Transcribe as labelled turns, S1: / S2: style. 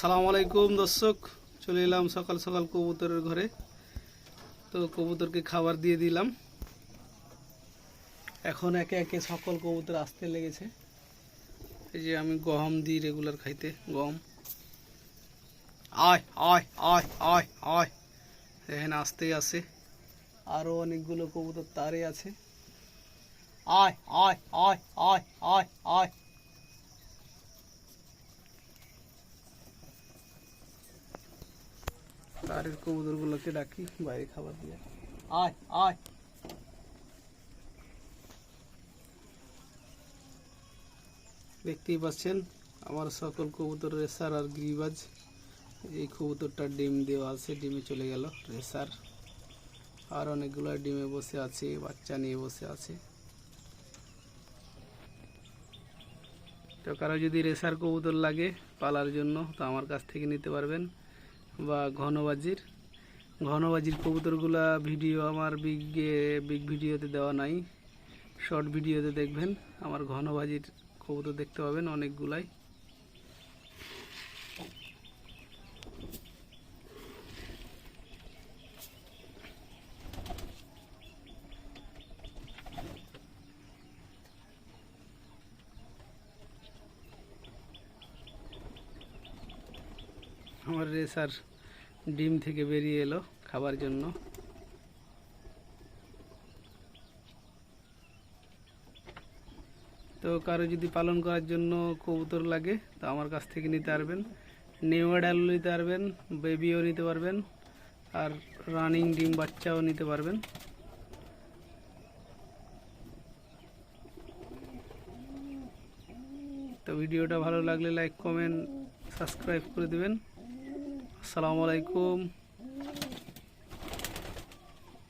S1: সালাম আলাইকুম, দর্শক। চলে এলাম সকাল সকাল কবুতরের ঘরে। তো কবুতরকে খাবার দিয়ে দিলাম। এখন একে একে সকল কবুতর আসতে লেগেছে। এই যে আমি গম দিই রেগুলার খাইতে গম আয় আয় আয় আয় আয়। এখানে আসতেই আসে। আরও অনেকগুলো কবুতর তারে আছে। আয় আয় আয় আয় আয় আয়। তারের কবুতরগুলোকে ডাকি, বাইরে খাবার দিয়ে। আয় আয়। দেখতেই পাচ্ছেন, আমার সকল কবুতর রেসার আর গিরিবাজ। এই কবুতরটা ডিম দেওয়া আছে, ডিমে চলে গেল রেসার। আর অনেকগুলো ডিমে বসে আছে, বাচ্চা নিয়ে বসে আছে। তো কারও যদি রেসার কবুতর লাগে পালার জন্য, তো আমার কাছ থেকে নিতে পারবেন। বা ঘনবাজির। ঘনবাজির কবুতরগুলা ভিডিও আমার বিগ বিগ ভিডিওতে দেওয়া নাই। শর্ট ভিডিওতে দেখবেন। আমার ঘনবাজির কবুতর দেখতে পাবেন অনেকগুলাই। আমার রেসার ডিম থেকে বেরিয়ে এলো খাবার জন্য। তো কারও যদি পালন করার জন্য কবুতর লাগে, তো আমার কাছ থেকে নিতে পারবেন। নিউ অ্যাডাল নিতে পারবেন, বেবিও নিতে পারবেন, আর রানিং ডিম বাচ্চাও নিতে পারবেন। তো ভিডিওটা ভালো লাগলে লাইক, কমেন্ট, সাবস্ক্রাইব করে দেবেন। আসসালামু আলাইকুম।